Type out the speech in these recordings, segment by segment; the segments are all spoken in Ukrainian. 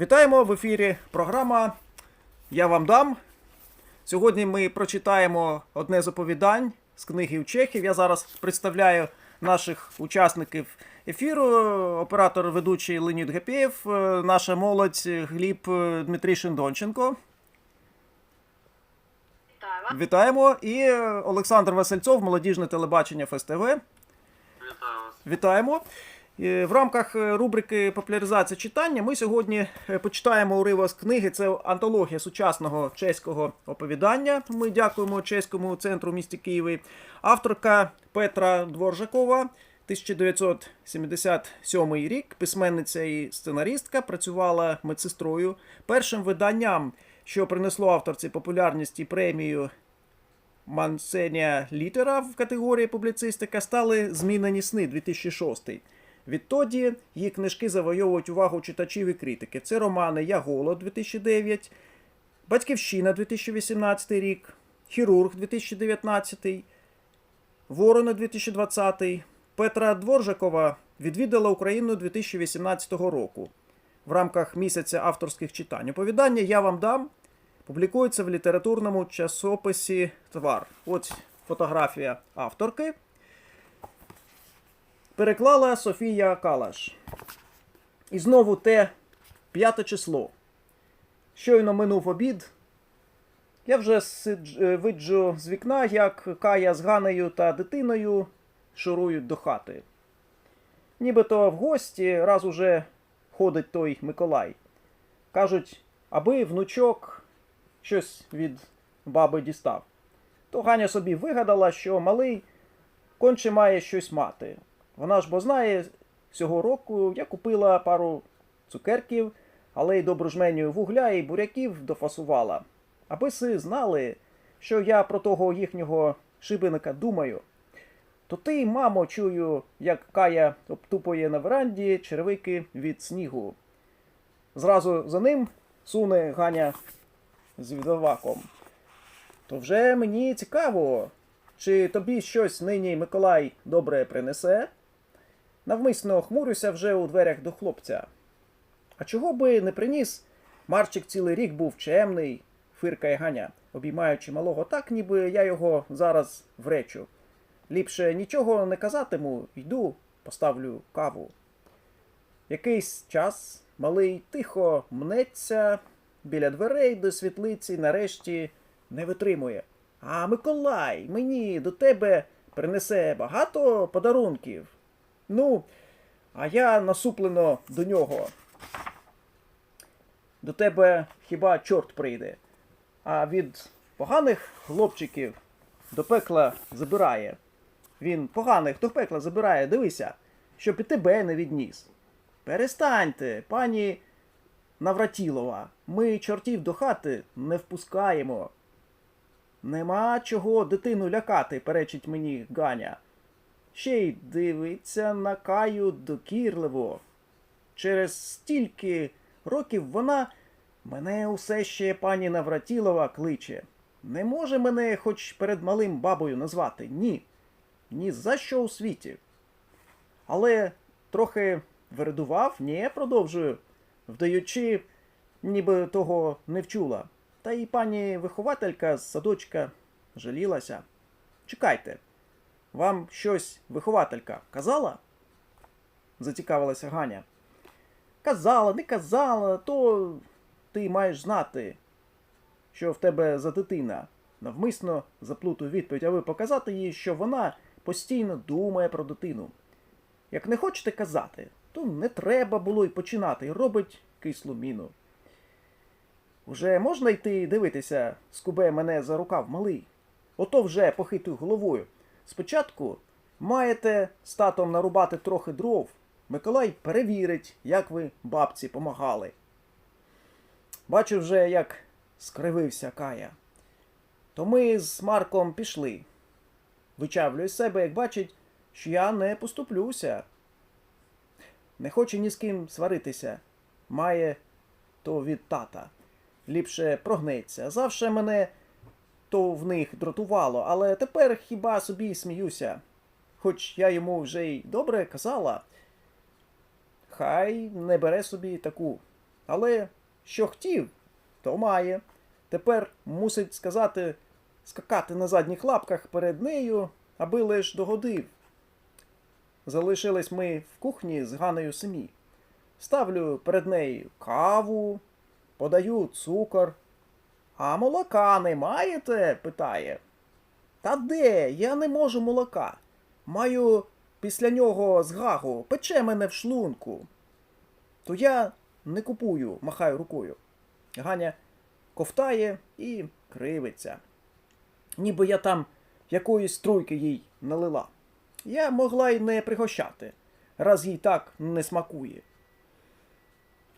Вітаємо в ефірі. Програма Я вам дам. Сьогодні ми прочитаємо одне з оповідань з книги у Чехів. Я зараз представляю наших учасників ефіру. Оператор ведучий Леонід Гапєєв, е, наша молодь Гліб е, Дмитрій Шиндонченко. Вітаю. Вітаємо. І е, Олександр Васильцов, молодіжне телебачення ФСТВ. Вітаю вас. Вітаємо. Е, В рамках е, рубрики популяризація читання ми сьогодні е, почитаємо уривок з книги. Це антологія сучасного чеського оповідання. Ми дякуємо чеському центру в місті Києві. Авторка Петра Дворжакова, 1977 рік, письменниця і сценаристка, працювала медсестрою. Першим виданням, що принесло авторці популярність і премію Мансенія Літера в категорії публіцистика стали змінені сни 2006. Відтоді її книжки завойовують увагу читачів і критиків. Це романи Я голод 2009, Батьківщина 2018 рік, Хірург 2019, Ворони 2020. Петра Дворжакова відвідала Україну 2018 року в рамках місяця авторських читань. Оповідання Я вам дам публікується в літературному часописі Твар. Ось фотографія авторки. Переклала Софія Калаш. І знову те п'яте число. Щойно минув обід. Я вже е, виджу з вікна, як Кая з Ганею та дитиною шурують до хати. Нібито в гості раз уже ходить той Миколай. Кажуть, аби внучок щось від баби дістав. То Ганя собі вигадала, що малий конче має щось мати. Вона ж бо знає, цього року я купила пару цукерків, але й добру жменю вугля і буряків дофасувала. Аби си знали, що я про того їхнього шибеника думаю. То ти, мамо, чую, як Кая обтупує на веранді черевики від снігу. Зразу за ним суне Ганя з відоваком. То вже мені цікаво, чи тобі щось нині Миколай добре принесе? Навмисно хмурюся вже у дверях до хлопця. А чого би не приніс? Марчик цілий рік був чемний, фиркає Ганя, обіймаючи малого так, ніби я його зараз вречу. Ліпше нічого не казатиму, йду, поставлю каву. Якийсь час малий тихо мнеться біля дверей до світлиці, нарешті не витримує. А Миколай мені до тебе принесе багато подарунків. Ну, а я насуплено до нього. До тебе хіба чорт прийде, а від поганих хлопчиків до пекла забирає. Він поганих до пекла забирає, дивися, щоб і тебе не відніс. Перестаньте, пані Навратілова, ми чортів до хати не впускаємо. Нема чого дитину лякати, перечить мені Ганя. Ще й дивиться на каю докірливо. Через стільки років вона мене усе ще пані Навратілова кличе. Не може мене хоч перед малим бабою назвати. Ні. Ні за що у світі. Але трохи вередував, ні, продовжую, вдаючи, ніби того не вчула. Та й пані вихователька з садочка жалілася. Чекайте, вам щось вихователька казала? зацікавилася Ганя. Казала, не казала, то ти маєш знати, що в тебе за дитина. Навмисно заплутав відповідь, аби показати їй, що вона постійно думає про дитину. Як не хочете казати, то не треба було й починати, і робить кислу міну. Уже можна йти дивитися, скубе мене за рукав малий. Ото вже похитую головою. Спочатку маєте з татом нарубати трохи дров. Миколай перевірить, як ви бабці помагали. Бачу вже, як скривився Кая. То ми з Марком пішли. Вичавлюю з себе, як бачить, що я не поступлюся. Не хоче ні з ким сваритися. Має то від тата. Ліпше прогнеться. Завше мене то в них дратувало, але тепер хіба собі сміюся. Хоч я йому вже й добре казала. Хай не бере собі таку Але що хотів, то має. Тепер мусить сказати скакати на задніх лапках перед нею, аби лиш догодив. Залишились ми в кухні з Ганою самі. Ставлю перед нею каву, подаю цукор. А молока не маєте? питає. Та де? Я не можу молока. Маю після нього згагу, пече мене в шлунку. То я не купую, махаю рукою. Ганя ковтає і кривиться. Ніби я там якоїсь струйки їй налила. Я могла й не пригощати, раз їй так не смакує.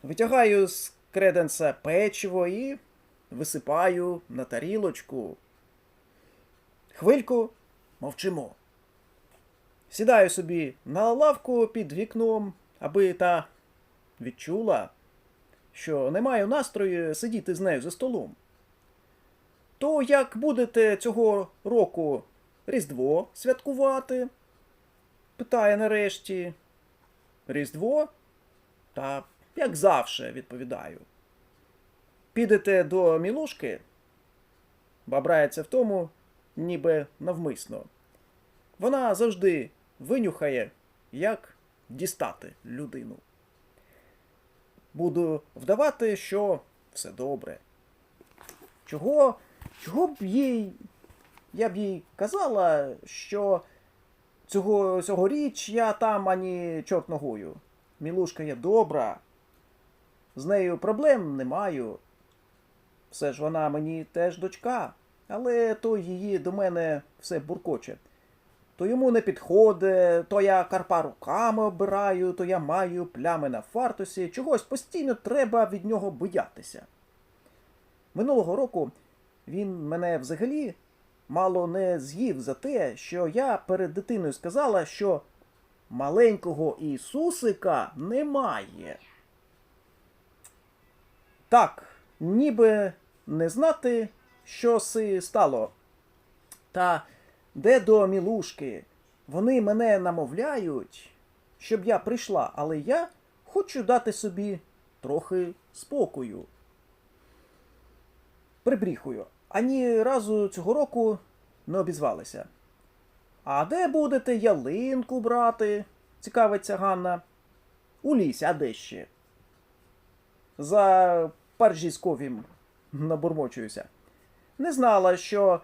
Витягаю з креденса печиво і висипаю на тарілочку. Хвильку мовчимо. Сідаю собі на лавку під вікном, аби та відчула, що не маю настрою сидіти з нею за столом. То як будете цього року Різдво святкувати? питає нарешті. Різдво? Та як завше, відповідаю. Підете до мілушки? Бабрається в тому, ніби навмисно. Вона завжди винюхає, як дістати людину. Буду вдавати, що все добре. Чого, чого б їй. Я б їй казала, що цього, цьогоріч я там ані чорт ногою. Мілушка є добра. З нею проблем не маю. Все ж вона мені теж дочка, але то її до мене все буркоче. То йому не підходить, то я карпа руками обираю, то я маю плями на фартусі. Чогось постійно треба від нього боятися. Минулого року він мене взагалі мало не з'їв за те, що я перед дитиною сказала, що маленького Ісусика немає. Так, ніби не знати, що си стало. Та де до мілушки? Вони мене намовляють, щоб я прийшла, але я хочу дати собі трохи спокою. Прибріхую. Ані разу цього року не обізвалися. А де будете ялинку брати? цікавиться Ганна. У лісі, а де ще? За паржізковім набурмочуюся. Не знала, що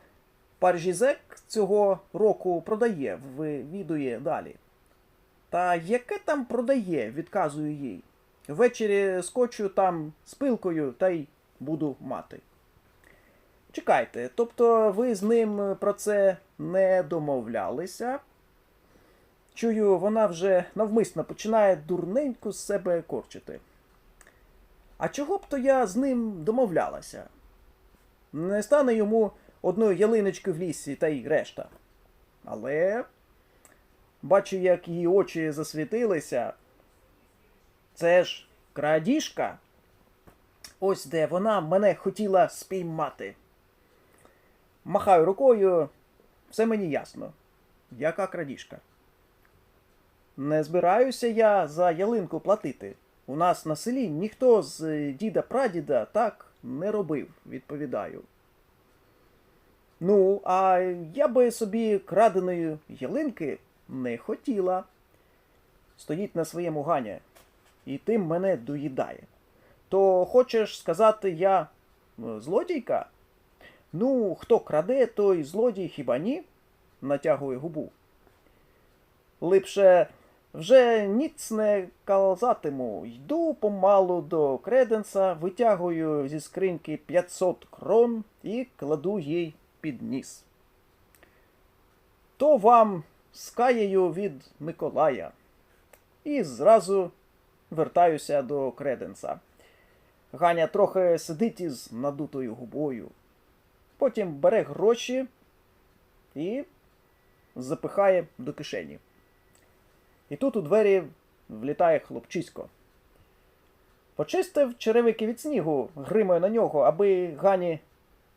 паржізек цього року продає, вивідує далі. Та яке там продає, відказую їй. Ввечері скочу там з пилкою та й буду мати. Чекайте, тобто ви з ним про це не домовлялися? Чую, вона вже навмисно починає дурненько з себе корчити. А чого б то я з ним домовлялася? Не стане йому одної ялиночки в лісі та й решта. Але бачу, як її очі засвітилися. Це ж крадіжка. Ось де вона мене хотіла спіймати. Махаю рукою, все мені ясно. Яка крадіжка? Не збираюся я за ялинку платити. У нас на селі ніхто з е, діда-прадіда так не робив, відповідаю. Ну, а я би собі краденої ялинки не хотіла. Стоїть на своєму Ганя, і тим мене доїдає. То хочеш сказати, я е, злодійка? Ну, хто краде, той злодій хіба ні? натягує губу. Липше вже ніц не казатиму. Йду помалу до креденса, витягую зі скриньки 500 крон і кладу їй під ніс. То вам скаєю від Миколая. І зразу вертаюся до креденса. Ганя трохи сидить із надутою губою. Потім бере гроші і запихає до кишені. І тут у двері влітає хлопчисько. Почистив черевики від снігу, гримаю на нього, аби Гані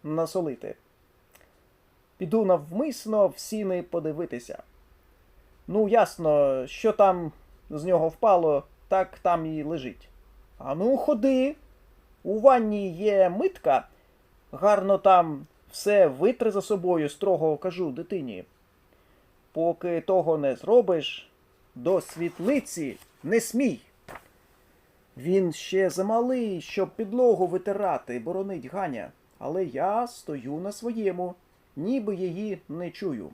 насолити. Піду навмисно в сіни подивитися. Ну, ясно, що там з нього впало, так там і лежить. А ну, ходи, У ванні є митка, гарно там все витри за собою, строго кажу дитині. Поки того не зробиш, до світлиці не смій. Він ще замалий, щоб підлогу витирати, боронить Ганя, але я стою на своєму, ніби її не чую.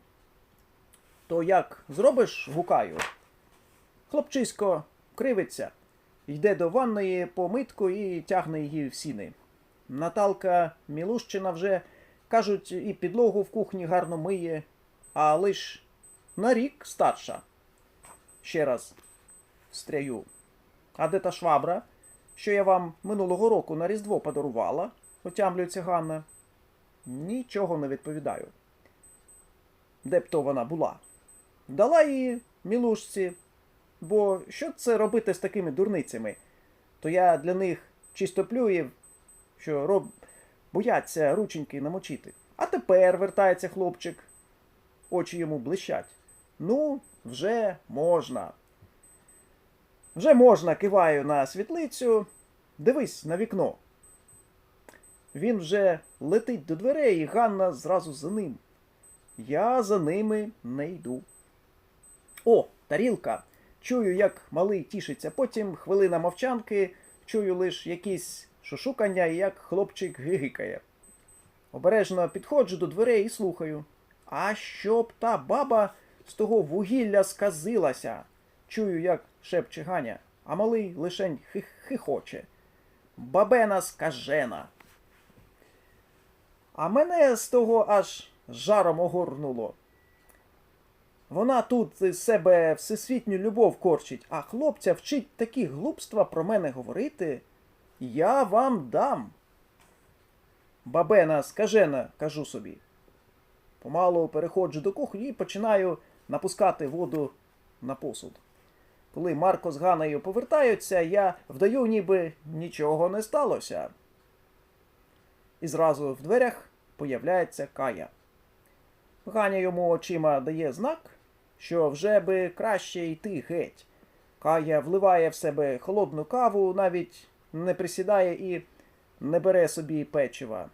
То як зробиш, гукаю. Хлопчисько кривиться, йде до ванної по митку і тягне її в сіни. Наталка Мілущина вже, кажуть, і підлогу в кухні гарно миє, а лиш на рік старша. Ще раз встряю. А де та швабра, що я вам минулого року на Різдво подарувала? отямлюється Ганна. Нічого не відповідаю. Де б то вона була? Дала її мілушці, бо що це робити з такими дурницями? То я для них чистоплюїв, що роб... бояться рученьки намочити. А тепер вертається хлопчик. Очі йому блищать. Ну, вже можна. Вже можна, киваю на світлицю. Дивись на вікно. Він вже летить до дверей, і Ганна зразу за ним. Я за ними не йду. О, тарілка. Чую, як малий тішиться. Потім хвилина мовчанки, чую лише якісь шушукання і як хлопчик гигикає. Обережно підходжу до дверей і слухаю. А щоб та баба з того вугілля сказилася. Чую, як шепче Ганя, а малий лишень хих хихоче. Бабена скажена. А мене з того аж жаром огорнуло. Вона тут з себе всесвітню любов корчить, а хлопця вчить такі глупства про мене говорити. Я вам дам. Бабена скажена, кажу собі. Помалу переходжу до кухні і починаю напускати воду на посуд. Коли Марко з Ганею повертаються, я вдаю, ніби нічого не сталося. І зразу в дверях появляється Кая. Ганя йому очима дає знак, що вже би краще йти геть. Кая вливає в себе холодну каву, навіть не присідає і не бере собі печива.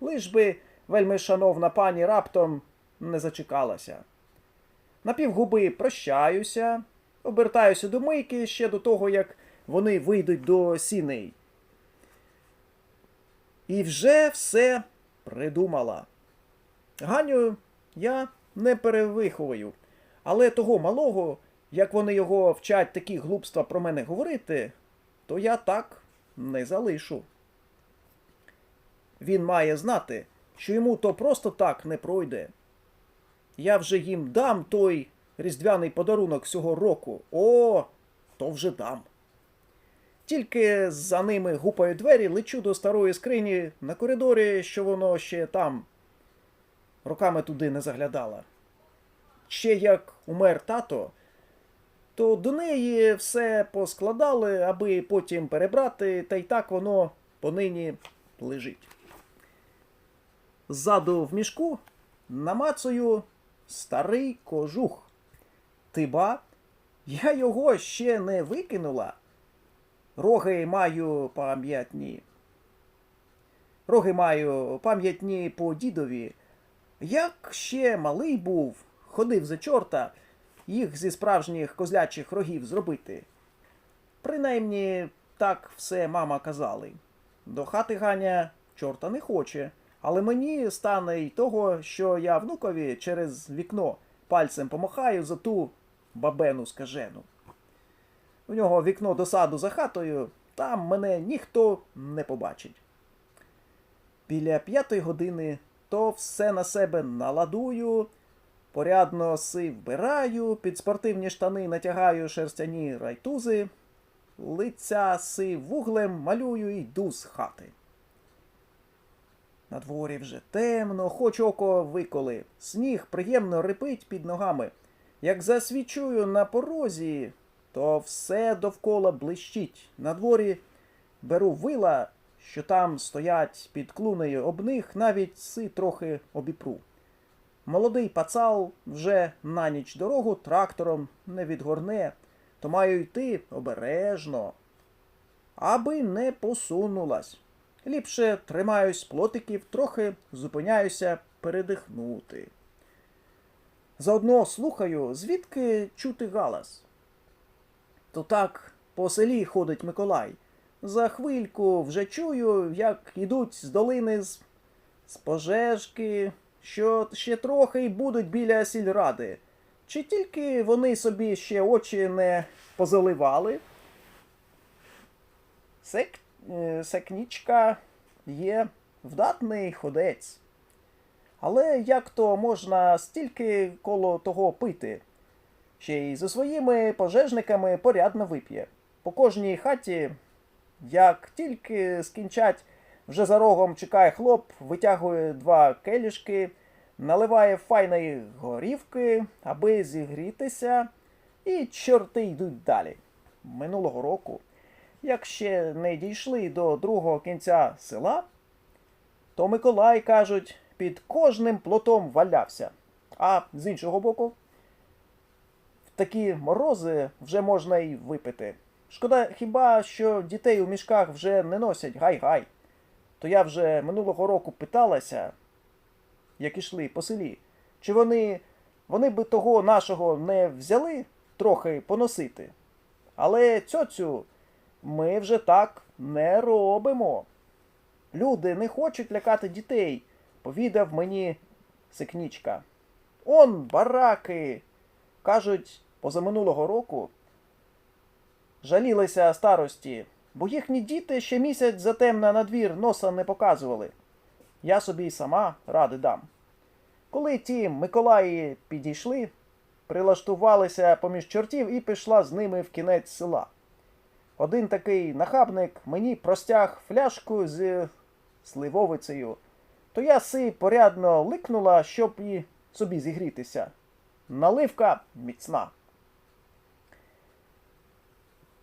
Лиш би вельми шановна пані раптом не зачекалася. Напівгуби прощаюся, обертаюся до мийки ще до того, як вони вийдуть до сіней. І вже все придумала. Ганю я не перевиховую, але того малого, як вони його вчать такі глупства про мене говорити, то я так не залишу. Він має знати, що йому то просто так не пройде. Я вже їм дам той різдвяний подарунок цього року. О, то вже дам. Тільки за ними гупаю двері, лечу до старої скрині на коридорі, що воно ще там. Роками туди не заглядала. Ще як умер тато, то до неї все поскладали, аби потім перебрати, та й так воно понині лежить. Ззаду в мішку намацую старий кожух. Ти ба, я його ще не викинула. Роги маю пам'ятні. Роги маю пам'ятні по дідові. Як ще малий був, ходив за чорта, їх зі справжніх козлячих рогів зробити. Принаймні, так все мама казали. До хати Ганя чорта не хоче, але мені стане й того, що я внукові через вікно пальцем помахаю за ту бабену скажену. У нього вікно до саду за хатою, там мене ніхто не побачить. Біля п'ятої години то все на себе наладую, порядно си вбираю, під спортивні штани натягаю шерстяні райтузи, лиця си вуглем малюю і йду з хати. На дворі вже темно, хоч око виколи, сніг приємно рипить під ногами. Як засвічую на порозі, то все довкола блищить. На дворі беру вила, що там стоять під клунею, об них навіть си трохи обіпру. Молодий пацал вже на ніч дорогу трактором не відгорне, то маю йти обережно. аби не посунулась. Ліпше тримаюсь плотиків, трохи зупиняюся передихнути. Заодно слухаю, звідки чути галас. То так по селі ходить Миколай. За хвильку вже чую, як ідуть з долини з, з пожежки, що ще трохи й будуть біля сільради. Чи тільки вони собі ще очі не позаливали? Сек, е, секнічка є вдатний ходець. Але як то можна стільки коло того пити? Ще й зі своїми пожежниками порядно вип'є. По кожній хаті, як тільки скінчать, вже за рогом чекає хлоп, витягує два келішки, наливає файної горівки, аби зігрітися, і чорти йдуть далі. Минулого року, як ще не дійшли до другого кінця села, то Миколай, кажуть, під кожним плотом валявся. А з іншого боку, в такі морози вже можна й випити. Шкода хіба, що дітей у мішках вже не носять гай-гай. То я вже минулого року питалася, як ішли по селі, чи вони, вони би того нашого не взяли трохи поносити. Але цьоцю ми вже так не робимо. Люди не хочуть лякати дітей, повідав мені Сикнічка. Он бараки. Кажуть, позаминулого року жалілися старості, бо їхні діти ще місяць затемна на двір носа не показували. Я собі й сама ради дам. Коли ті Миколаї підійшли, прилаштувалися поміж чортів і пішла з ними в кінець села. Один такий нахабник мені простяг фляжку з сливовицею, то я си порядно ликнула, щоб і собі зігрітися. Наливка міцна.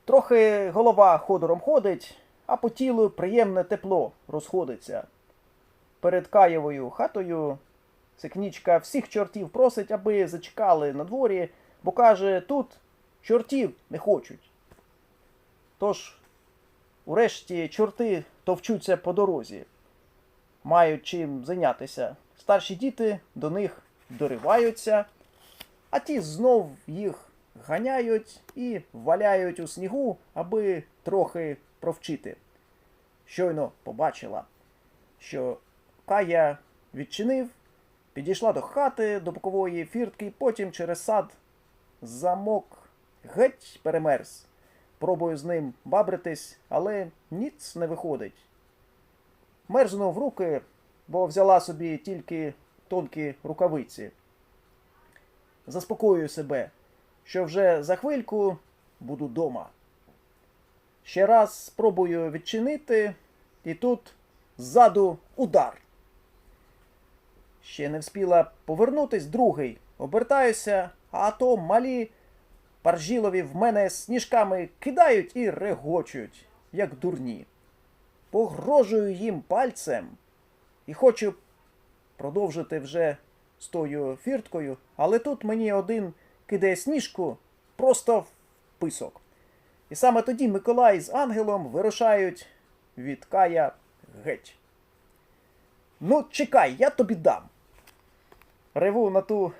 Трохи голова ходором ходить, а по тілу приємне тепло розходиться. Перед Каєвою хатою Сикнічка всіх чортів просить, аби зачекали на дворі, бо каже, тут чортів не хочуть. Тож, урешті, чорти товчуться по дорозі, мають чим зайнятися. Старші діти до них дориваються, а ті знов їх ганяють і валяють у снігу, аби трохи провчити. Щойно побачила, що Кая відчинив, підійшла до хати до бокової фіртки, потім через сад замок геть перемерз. Пробую з ним бабритись, але ніц не виходить. Мерзнув руки, бо взяла собі тільки тонкі рукавиці. Заспокоюю себе, що вже за хвильку буду дома. Ще раз спробую відчинити, і тут ззаду удар. Ще не вспіла повернутись другий. Обертаюся, а то малі паржілові в мене сніжками кидають і регочуть, як дурні. Погрожую їм пальцем і хочу продовжити вже з тою фірткою, але тут мені один кидає сніжку просто в писок. І саме тоді Миколай з ангелом вирушають від Кая геть. Ну, чекай, я тобі дам. Реву на ту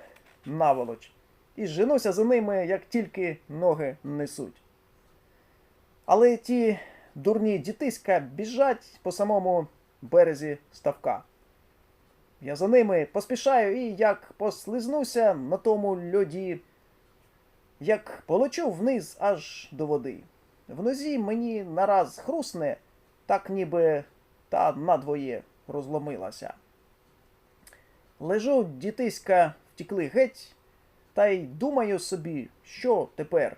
наволоч і женуся за ними, як тільки ноги несуть. Але ті дурні дітиська біжать по самому березі ставка. Я за ними поспішаю і як послизнуся на тому льоді, як полечу вниз аж до води. В нозі мені нараз хрусне, так ніби та надвоє розломилася. Лежу, дітиська втікли геть, та й думаю собі, що тепер.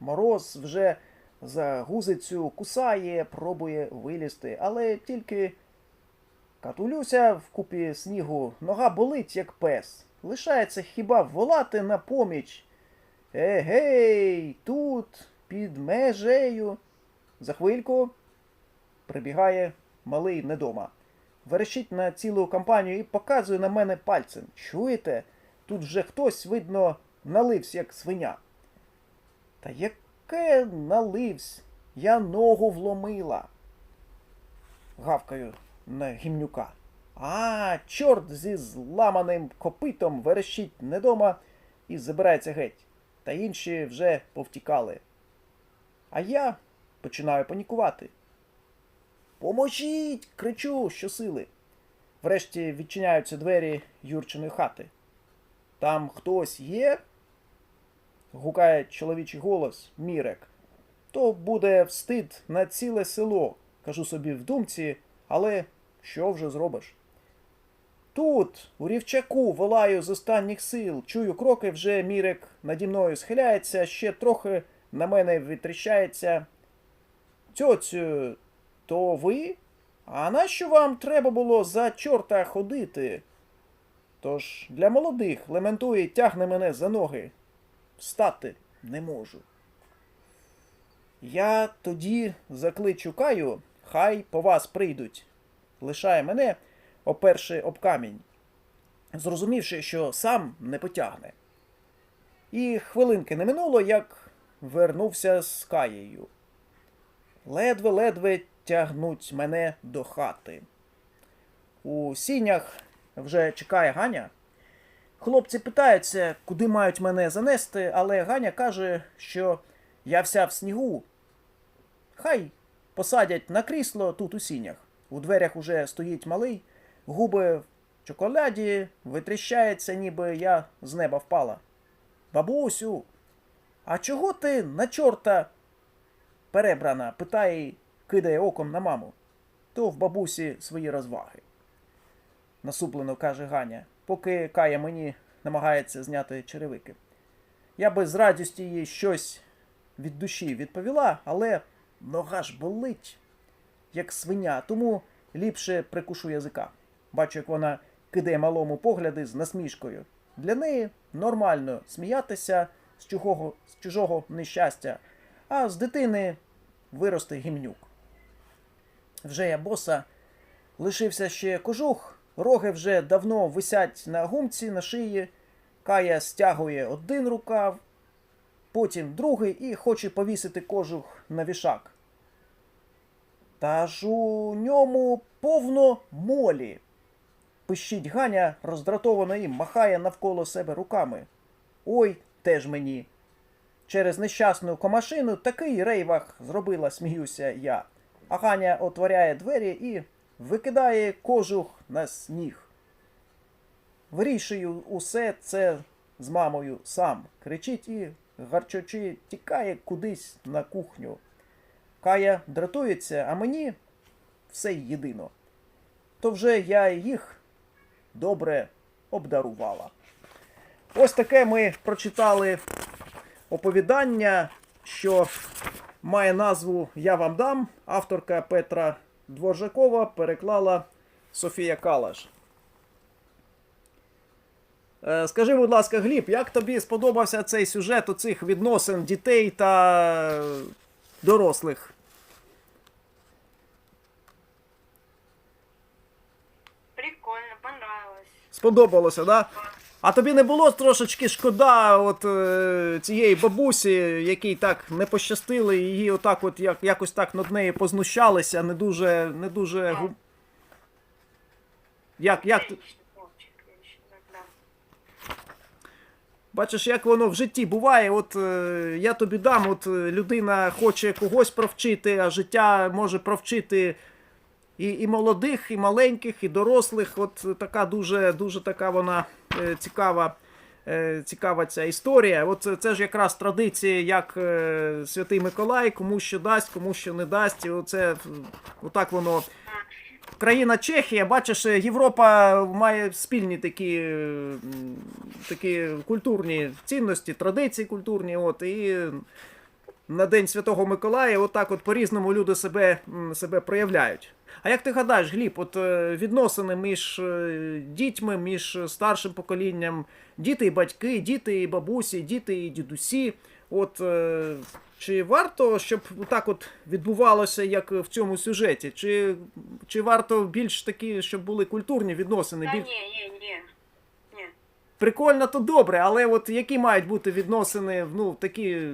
Мороз вже за гузицю кусає, пробує вилізти, але тільки катулюся в купі снігу, нога болить, як пес. Лишається хіба волати на поміч. Егей, тут, під межею. За хвильку прибігає малий недома. Верещить на цілу компанію і показує на мене пальцем. Чуєте? Тут вже хтось, видно, налився, як свиня. Та яке наливсь? я ногу вломила. Гавкаю на гімнюка. А, чорт зі зламаним копитом верещить недома і забирається геть. Та інші вже повтікали. А я починаю панікувати. Поможіть! кричу щосили. Врешті відчиняються двері Юрчиної хати. Там хтось є? гукає чоловічий голос Мірек. То буде встид на ціле село, кажу собі в думці, але що вже зробиш? Тут, у рівчаку, волаю з останніх сил, чую кроки, вже Мірек наді мною схиляється, ще трохи на мене витріщається. Тьоцю, то ви? А нащо вам треба було за чорта ходити? Тож для молодих лементує тягне мене за ноги. Встати не можу. Я тоді закличу Каю, хай по вас прийдуть. Лишає мене, оперши об камінь, зрозумівши, що сам не потягне. І хвилинки не минуло, як вернувся з Каєю. Ледве-ледве тягнуть мене до хати. У сінях вже чекає Ганя. Хлопці питаються, куди мають мене занести, але Ганя каже, що я вся в снігу. Хай посадять на крісло тут у сінях. У дверях уже стоїть малий, губи в чоколяді, витріщається, ніби я з неба впала. Бабусю, а чого ти на чорта перебрана? питає кидає оком на маму. То в бабусі свої розваги. Насуплено каже Ганя, поки Кая мені намагається зняти черевики. Я би з радістю їй щось від душі відповіла, але нога ж болить, як свиня, тому ліпше прикушу язика. Бачу, як вона кидає малому погляди з насмішкою. Для неї нормально сміятися з чужого, з чужого нещастя, а з дитини виросте гімнюк. Вже я боса, лишився ще кожух, роги вже давно висять на гумці на шиї. Кая стягує один рукав, потім другий і хоче повісити кожух на вішак. Та ж у ньому повно молі. Пищить Ганя роздратовано і махає навколо себе руками. Ой, теж мені. Через нещасну комашину такий рейвах зробила, сміюся я. А Ганя отворяє двері і викидає кожух на сніг. Вирішую усе це з мамою сам. Кричить і, гарчочи, тікає кудись на кухню. Кая дратується, а мені все єдино. То вже я їх добре обдарувала. Ось таке ми прочитали оповідання, що має назву Я вам дам. Авторка Петра Дворжакова переклала Софія Калаш. Е, Скажи, будь ласка, Гліб, як тобі сподобався цей сюжет у цих відносин дітей та дорослих? Прикольно, понравилось. Сподобалося, да? А тобі не було трошечки шкода от е, цієї бабусі, якій так не пощастило, і її отак от як, якось так над нею познущалися, не дуже. не дуже. гу- Як, як, ти-. Бачиш, як воно в житті буває. От е, я тобі дам, от е, людина хоче когось провчити, а життя може провчити і, і молодих, і маленьких, і дорослих. От така дуже, дуже така вона е, цікава. е, Цікава ця історія. От це- ж якраз традиція, як е, Святий Миколай, кому що дасть, кому що не дасть. Оце отак воно країна Чехія, бачиш, Європа має спільні такі, такі культурні цінності, традиції культурні. От, і на День Святого Миколая отак от по-різному люди себе, себе проявляють. А як ти гадаєш, Гліб, от е, відносини між е, дітьми, між старшим поколінням, діти і батьки, діти і бабусі, діти і дідусі. От е, чи варто, щоб так от відбувалося, як в цьому сюжеті? Чи, чи варто більш такі, щоб були культурні відносини? Біль... не, не, не. Не. Прикольно, то добре, але от які мають бути відносини, ну, такі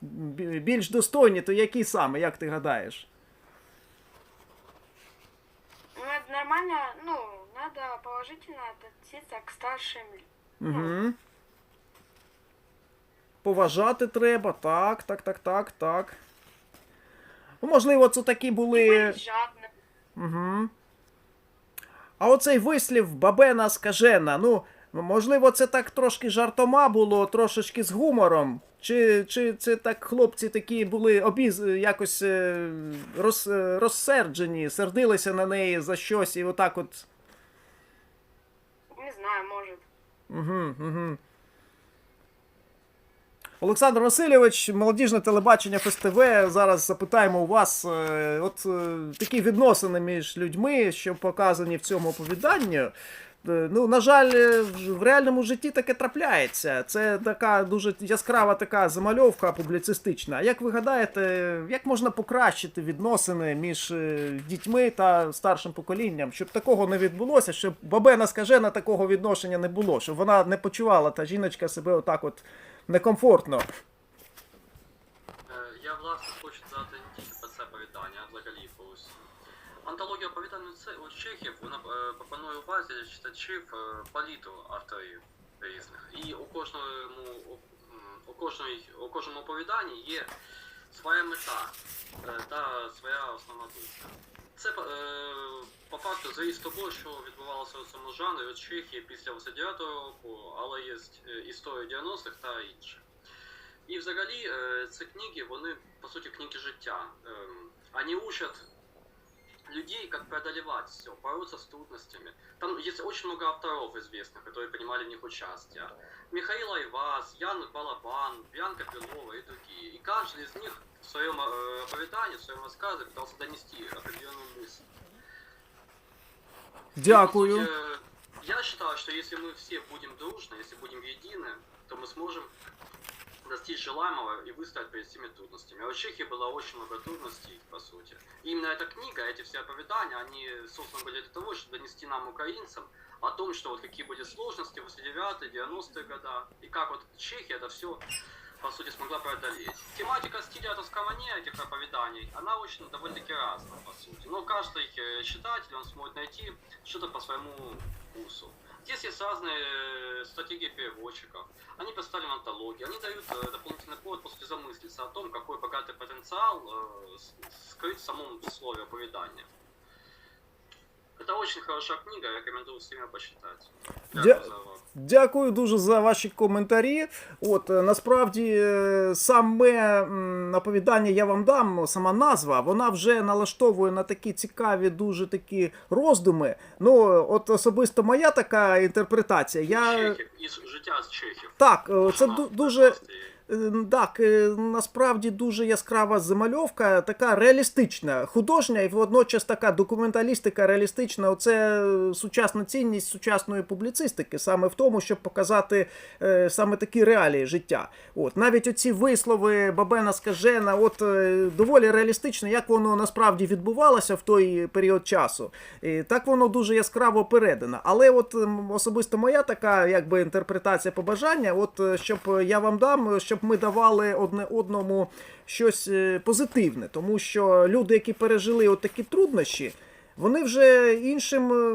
більш достойні, то які саме, як ти гадаєш? Ну, это нормально, ну, надо положительно относиться к старшим. Угу. Поважати треба, так, так, так, так, так. Ну, можливо, це такі були. Быть жадным. Угу. А оцей вислів бабена скажена, ну, можливо, це так трошки жартома було, трошечки з гумором. Чи, чи це так хлопці такі були обіз... якось е, роз... е, розсерджені, сердилися на неї за щось і отак от. Не знаю, может. Угу, угу. Олександр Васильович, молодіжне телебачення ФСТВ. Зараз запитаємо у вас е, от такі відносини між людьми, що показані в цьому оповіданні. Е, Ну, на жаль, е, в реальному житті таке трапляється. Це така дуже яскрава така замальовка публіцистична. Як ви гадаєте, як можна покращити відносини між е, дітьми та старшим поколінням, щоб такого не відбулося, щоб бабена скажена такого відношення не було, щоб вона не почувала та жіночка себе отак от некомфортно. Я власне хочу задати не тільки про це оповідання, а взагалі. Антологія оповідань чехів вона е, пропонує увазі читачів е, палітру авторів різних. І у кожному у, кожної, у кожному оповіданні є своя мета е, та своя основна думка. Це по факту звість того, що відбувалося у цьому жанрі у Чехії після 89-го року, але є історія 90-х та інші. І взагалі ці книги, вони по суті книги життя. Ем, Они учат людей, как преодолевать все, бороться с трудностями. Там есть очень много авторов известных, которые принимали в них участие. Михаил Айваз, Ян Балабан, Бьянка Белова и другие. И каждый из них в своем э, оповедании, в своем рассказе пытался донести определенную мысль. Дякую. И, по сути, Я считаю, что если мы все будем дружны, если будем едины, то мы сможем достичь желаемого и выстоять перед всеми трудностями. А у Чехии было очень много трудностей, по сути. И именно эта книга, эти все оповедания, они созданы были для того, чтобы донести нам, украинцам, о том, что вот какие были сложности в 89-е, 90-е года, и как вот Чехия это все по сути, смогла преодолеть. Тематика стиля Тоскомания этих оповеданий, она очень довольно-таки разная, по сути. Но каждый э, читатель, он сможет найти что-то по своему вкусу. Здесь есть разные э, стратегии переводчиков. Они представлены в антологии, они дают э, дополнительный повод, по сути, замыслиться о том, какой богатый потенциал э, с- скрыт в самом слове оповедания. Это очень хорошая книга, я рекомендую всем почитать. Дя- Дякую. Дякую дуже за ваші коментарі. От е, насправді е, саме оповідання я вам дам, сама назва, вона вже налаштовує на такі цікаві, дуже такі роздуми. Ну, от особисто моя така інтерпретація. Я Чехів, із життя з Чехів. так, е, це дуже. Так, е, насправді дуже яскрава замальовка, така реалістична, художня і водночас така документалістика реалістична. Оце е, сучасна цінність сучасної публіцистики, саме в тому, щоб показати е, саме такі реалії життя. От навіть оці вислови Бабена Скажена, от доволі реалістично, як воно насправді відбувалося в той період часу. І так воно дуже яскраво передано. Але от особисто моя така якби інтерпретація побажання, от щоб я вам дам, е, щоб ми давали одне одному щось е, позитивне, тому що люди, які пережили от такі труднощі. Вони вже іншим, е,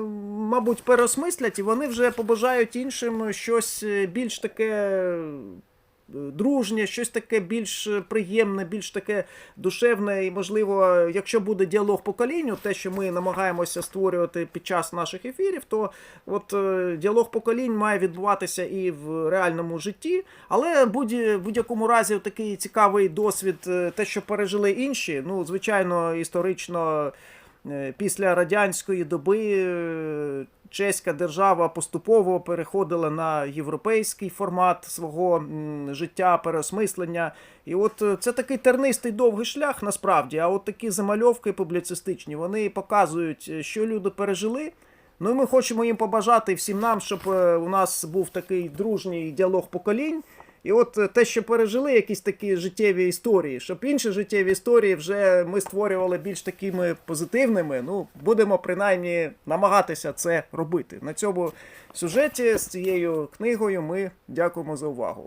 мабуть, переосмислять, і вони вже побажають іншим щось е, більш таке дружнє, щось таке більш приємне, більш таке душевне. І, можливо, якщо буде діалог поколінню, те, що ми намагаємося створювати під час наших ефірів, то от е, діалог поколінь має відбуватися і в реальному житті. Але в будь-якому разі такий цікавий досвід, е, те, що пережили інші, ну, звичайно, історично. Е, Після радянської доби е, чеська держава поступово переходила на європейський формат свого життя, переосмислення. І от е, це такий тернистий довгий шлях насправді. А от такі замальовки публіцистичні вони показують, е, що люди пережили. Ну і ми хочемо їм побажати всім нам, щоб е, у нас був такий дружній діалог поколінь. І от е, те, що пережили якісь такі життєві історії, щоб інші життєві історії вже ми створювали більш такими позитивними. Ну, будемо принаймні намагатися це робити. На цьому сюжеті з цією книгою ми дякуємо за увагу.